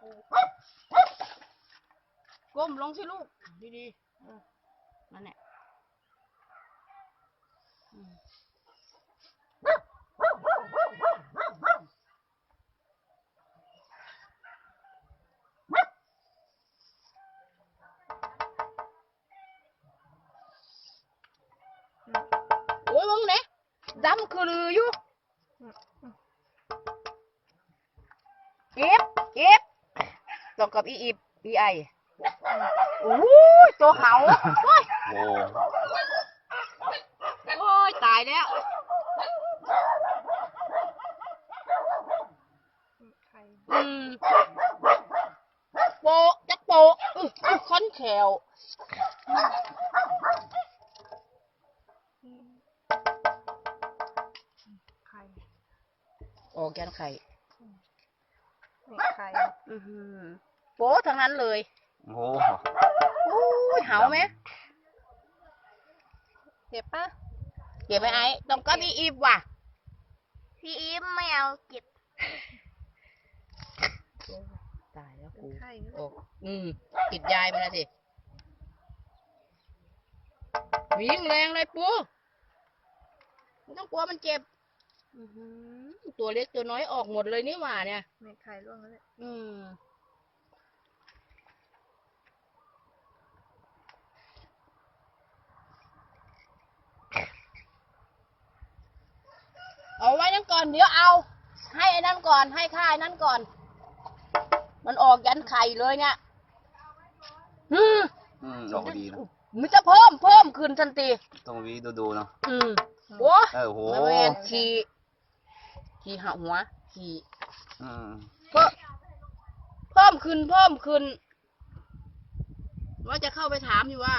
ปูก้มลงสิลูก ดีๆเออนั่นแหละโอ้ยมึงเนี่ยดำคือลืออยู่อีฟอีฟ ตกกับอีอีฟอีไอโอ้ยตัวเขาโอ้ยโอ้โอ้ยตายแล้วไข่อืมโปะจักโปะอื้ออื้อค้อนแขวไข่ออกแกนไข่ นี่ไข่อือหือโป๊ะทั้งนั้นเลยโหโอ้ยเหาไหมเจ็บปะเก็บไหมไอ้ต้องก็มีอีฟว่ะ พี่อีฟไม่เอาเก็บตายแล้วเป็นกูไข่โอ้อืมติดยายไปแล้วสิวิ่งแรงเลยปูไม่ต้องกลัวมันเจ็บ อื้อหือตัวเล็กตัวน้อยออกหมดเลยนี่หว่าเนี่ยไม่ไข่ร่วงแล้วเนี่ยอืมเอาไว้นั่นก่อนเดี๋ยวเอา ให้ไอ้นั่นก่อนให้ค่าไอ้นั่นก่อน มันออกยันไข่เลยเนี่ยอืมอืมออกดีนะมันจะเพิ่มเพิ่มขึ้นทันทีต้องวีดูดูๆเนาะอืมโอ้เออโห ไม่แมนขี่ ขี่หักหัวขี่อืมเพิ่มเพิ่มขึ้นเพิ่มขึ้น ว่าจะเข้าไปถามอยู่ว่า